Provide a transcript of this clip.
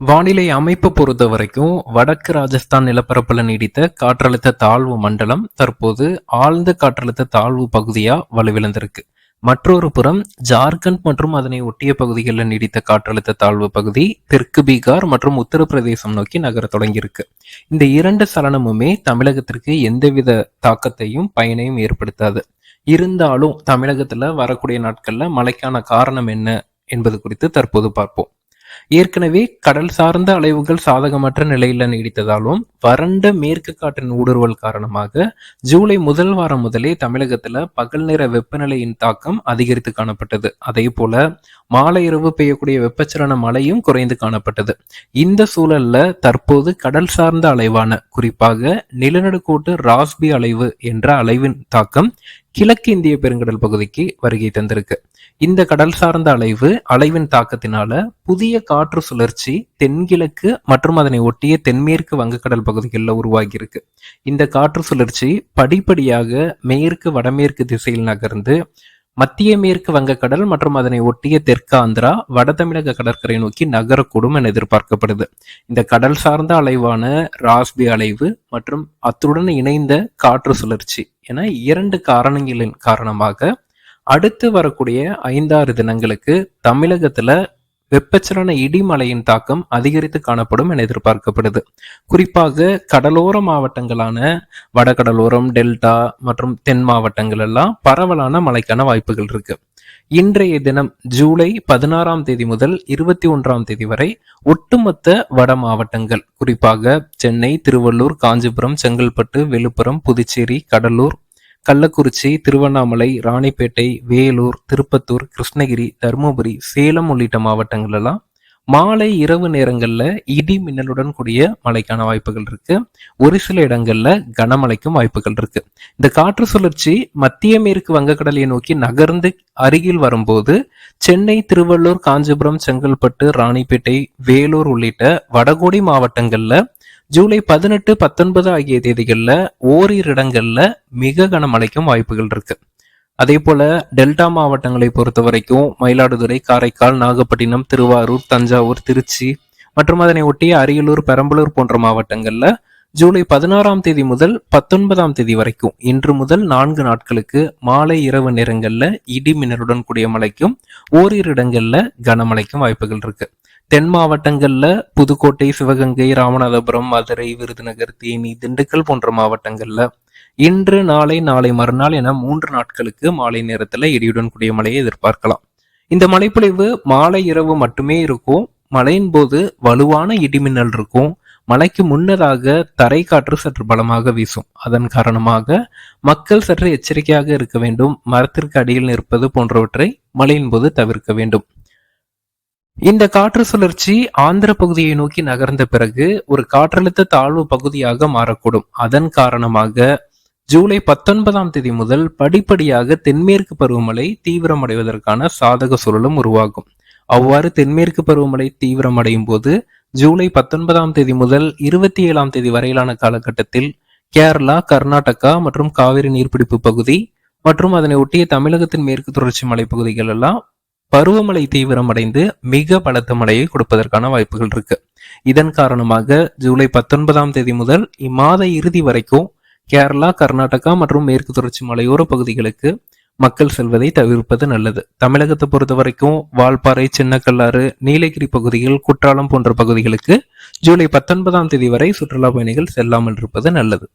வானிலை அமைப்பு பொறுத்த வரைக்கும் வடக்கு ராஜஸ்தான் நிலப்பரப்பில் நீடித்த காற்றழுத்த தாழ்வு மண்டலம் தற்போது ஆழ்ந்த காற்றழுத்த தாழ்வு பகுதியாக வலுவிழந்திருக்கு. மற்றொரு புறம் ஜார்க்கண்ட் மற்றும் அதனை ஒட்டிய பகுதிகளில் நீடித்த காற்றழுத்த தாழ்வு பகுதி தெற்கு பீகார் மற்றும் உத்தரப்பிரதேசம் நோக்கி நகர தொடங்கியிருக்கு. இந்த இரண்டு சலனமுமே தமிழகத்திற்கு எந்தவித தாக்கத்தையும் பயனையும் ஏற்படுத்தாது. இருந்தாலும் தமிழகத்துல வரக்கூடிய நாட்கள்ல மழைக்கான காரணம் என்ன என்பது குறித்து தற்போது பார்ப்போம். ஏற்கனவே கடல் சார்ந்த அலைவுகள் சாதகமற்ற நிலையில நீடித்ததாலும் வறண்ட மேற்கு காற்றின் ஊடுருவல் காரணமாக ஜூலை முதல் வாரம் முதலே தமிழகத்துல பகல் நேர வெப்பநிலையின் தாக்கம் அதிகரித்து காணப்பட்டது. அதே போல மாலை இரவு பெய்யக்கூடிய வெப்பச்சலன மழையும் குறைந்து காணப்பட்டது. இந்த சூழல்ல தற்போது கடல் சார்ந்த அலைவான குறிப்பாக நிலநடுக்கோட்டு ராஸ்பி அலைவு என்ற அலைவின் தாக்கம் கிழக்கு இந்திய பெருங்கடல் பகுதிக்கு வருகை தந்திருக்கு. இந்த கடல் சார்ந்த அலைவு அலைவின் தாக்கத்தினால புதிய காற்று சுழற்சி தென்கிழக்கு மற்றும் அதனை ஒட்டிய தென்மேற்கு வங்கக்கடல் பகுதிகளில் உருவாகியிருக்கு. இந்த காற்று சுழற்சி படிப்படியாக மேற்கு வடமேற்கு திசையில் நகர்ந்து மத்திய மேற்கு வங்கக்கடல் மற்றும் அதனை ஒட்டிய தெற்காந்திரா வட தமிழக கடற்கரை நோக்கி நகரக்கூடும் என எதிர்பார்க்கப்படுது. இந்த கடல் சார்ந்த அலைவான ராஸ்பி அலைவு மற்றும் அத்துடன் இணைந்த காற்று சுழற்சி என இரண்டு காரணங்களின் காரணமாக அடுத்து வரக்கூடிய ஐந்தாறு தினங்களுக்கு தமிழகத்துல வெப்பச்சலன இடிமலையின் தாக்கம் அதிகரித்து காணப்படும் என எதிர்பார்க்கப்படுது. குறிப்பாக கடலோர மாவட்டங்களான வடகடலோரம் டெல்டா மற்றும் தென் மாவட்டங்கள் எல்லாம் பரவலான மழைக்கான வாய்ப்புகள் இருக்கு. இன்றைய தினம் ஜூலை பதினாறாம் தேதி முதல் இருபத்தி ஒன்றாம் தேதி வரை ஒட்டுமொத்த வட மாவட்டங்கள் குறிப்பாக சென்னை திருவள்ளூர் காஞ்சிபுரம் செங்கல்பட்டு விழுப்புரம் புதுச்சேரி கடலூர் கள்ளக்குறிச்சி திருவண்ணாமலை ராணிப்பேட்டை வேலூர் திருப்பத்தூர் கிருஷ்ணகிரி தருமபுரி சேலம் உள்ளிட்ட மாவட்டங்களெல்லாம் மாலை இரவு நேரங்களில் இடி மின்னலுடன் கூடிய மழைக்கான வாய்ப்புகள் இருக்கு. ஒரு சில இடங்கள்ல கனமழைக்கும் வாய்ப்புகள் இருக்கு. இந்த காற்று சுழற்சி மத்திய மேற்கு வங்கக்கடலை நோக்கி நகர்ந்து அருகில் வரும்போது சென்னை திருவள்ளூர் காஞ்சிபுரம் செங்கல்பட்டு ராணிப்பேட்டை வேலூர் உள்ளிட்ட வடகோடி மாவட்டங்கள்ல ஜூலை பதினெட்டு பத்தொன்பது ஆகிய தேதிகளில் ஓரிரு இடங்களில் மிக கனமழைக்கும் வாய்ப்புகள் இருக்கு. அதே போல டெல்டா மாவட்டங்களை பொறுத்த வரைக்கும் மயிலாடுதுறை காரைக்கால் நாகப்பட்டினம் திருவாரூர் தஞ்சாவூர் திருச்சி மற்றும் அதனை ஒட்டிய அரியலூர் பெரம்பலூர் போன்ற மாவட்டங்களில் ஜூலை பதினாறாம் தேதி முதல் பத்தொன்பதாம் தேதி வரைக்கும் இன்று முதல் நான்கு நாட்களுக்கு மாலை இரவு நேரங்களில் இடி மின்னலுடன் கூடிய மழைக்கும் ஓரிரு இடங்களில் கனமழைக்கும் வாய்ப்புகள் இருக்கு. தென் மாவட்டங்கள்ல புதுக்கோட்டை சிவகங்கை ராமநாதபுரம் மதுரை விருதுநகர் தேனி திண்டுக்கல் போன்ற மாவட்டங்கள்ல இன்று நாளை நாளை மறுநாள் என மூன்று நாட்களுக்கு மாலை நேரத்துல இடியுடன் கூடிய மழையை எதிர்பார்க்கலாம். இந்த மழைப்பொழிவு மாலை இரவு மட்டுமே இருக்கும். மழையின் போது வலுவான இடிமின்னல் இருக்கும். மழைக்கு முன்னதாக தரை காற்று சற்று பலமாக வீசும். அதன் காரணமாக மக்கள் சற்று எச்சரிக்கையாக இருக்க வேண்டும். மரத்திற்கு அடியில் நிற்பது போன்றவற்றை மழையின் போது தவிர்க்க வேண்டும். இந்த காற்று சுழற்சி ஆந்திர பகுதியை நோக்கி நகர்ந்த பிறகு ஒரு காற்றழுத்த தாழ்வு பகுதியாக மாறக்கூடும். அதன் காரணமாக ஜூலை பத்தொன்பதாம் தேதி முதல் படிப்படியாக தென்மேற்கு பருவமழை தீவிரமடைவதற்கான சாதக சூழலும் உருவாகும். அவ்வாறு தென்மேற்கு பருவமழை தீவிரமடையும் போது ஜூலை பத்தொன்பதாம் தேதி முதல் இருபத்தி ஏழாம் தேதி வரையிலான காலகட்டத்தில் கேரளா கர்நாடகா மற்றும் காவிரி நீர்பிடிப்பு பகுதி மற்றும் அதனை ஒட்டிய தமிழகத்தின் மேற்கு தொடர்ச்சி மலைப்பகுதிகள் எல்லாம் பருவமழை தீவிரமடைந்து மிக பலத்த மழையை கொடுப்பதற்கான வாய்ப்புகள் இருக்கு. இதன் காரணமாக ஜூலை பத்தொன்பதாம் தேதி முதல் இம்மாத இறுதி வரைக்கும் கேரளா கர்நாடகா மற்றும் மேற்கு தொடர்ச்சி மலையோர பகுதிகளுக்கு மக்கள் செல்வதை தவிர்ப்பது நல்லது. தமிழகத்தை பொறுத்த வரைக்கும் வால்பாறை சின்னக்கல்லாறு நீலகிரி பகுதிகள் குற்றாலம் போன்ற பகுதிகளுக்கு ஜூலை பத்தொன்பதாம் தேதி வரை சுற்றுலா பயணிகள் செல்லாமல் இருப்பது நல்லது.